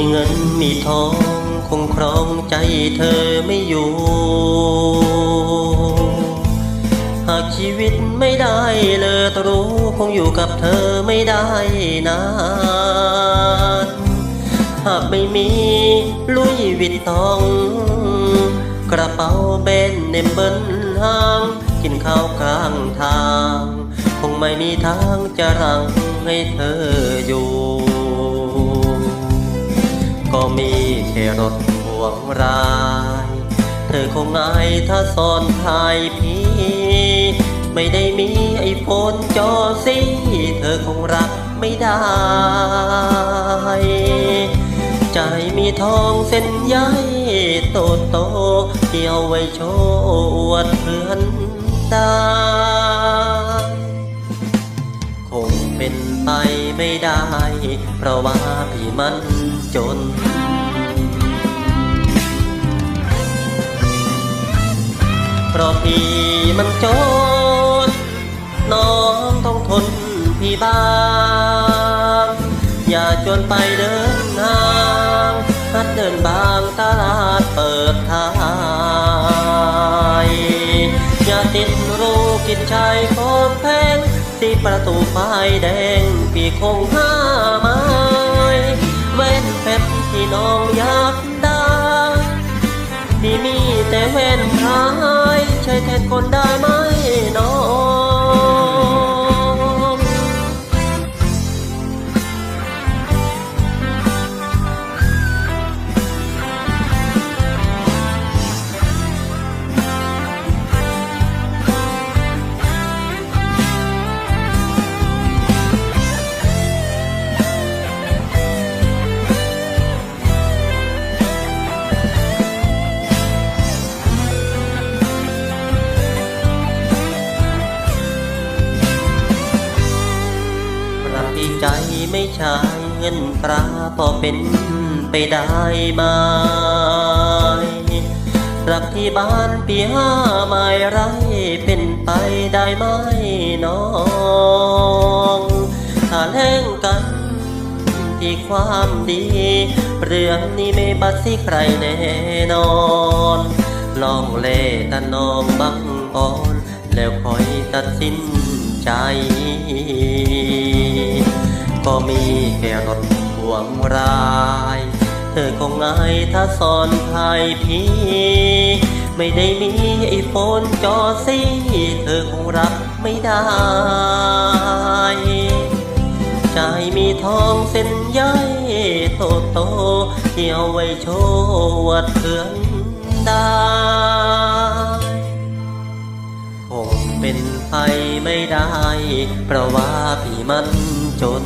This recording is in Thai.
มีเงินมีทองคงครองใจเธอไม่อยู่ หากชีวิตไม่ได้เลยตรู้ คงอยู่กับเธอไม่ได้นานหากไม่มีลุยวิตตอง กระเป๋าเบนเนมเบิลห้าง กินข้าวกลางทาง คงไม่มีทางจะรังให้เธออยู่ แค่รถห่วงราย เธอคงอายถ้าซ่อนทายพี่ ไม่ได้มีไอโฟนจอซีเธอคงรับไม่ได้ ใจมีทองเส้นใยโตโตๆที่เอาไว้โชว์อวดเพื่อนตาคงเป็นไปไม่ได้ เพราะว่าพี่มันจน ราะพี่มันจน น้องต้องทนพี่บ้าง อย่าจนไปเดินทางหัดเดินบางตลาดเปิดทายอย่าติดรูกินชายโคตแพงที่ประตูไฟแดงพี่คงห้าม้เายใช่แทนคนได้ ใจไม่ใช่เงินตราพอเป็นไปได้ไหมรักที่บ้านปีห้าไม่ไรเป็นไปได้ไหมน้องถ้าแล่งกันที่ความดี เรื่องนี้ไม่บัดสิใครแน่นอนลองเล่ตันองบังบอน แล้วคอยตัดสินใจ ก็มีแค่รถห่วงราย เธอคงอายถ้าสอนภายพี่ ไม่ได้มีไอโฟนจอซีเธอคงรับไม่ได้ ใจมีทองเส้นใยโตโตๆที่เอาไว้โชว์วัดเพื่อนได้คงเป็นไปไม่ได้ เพราะว่าพี่มัน จน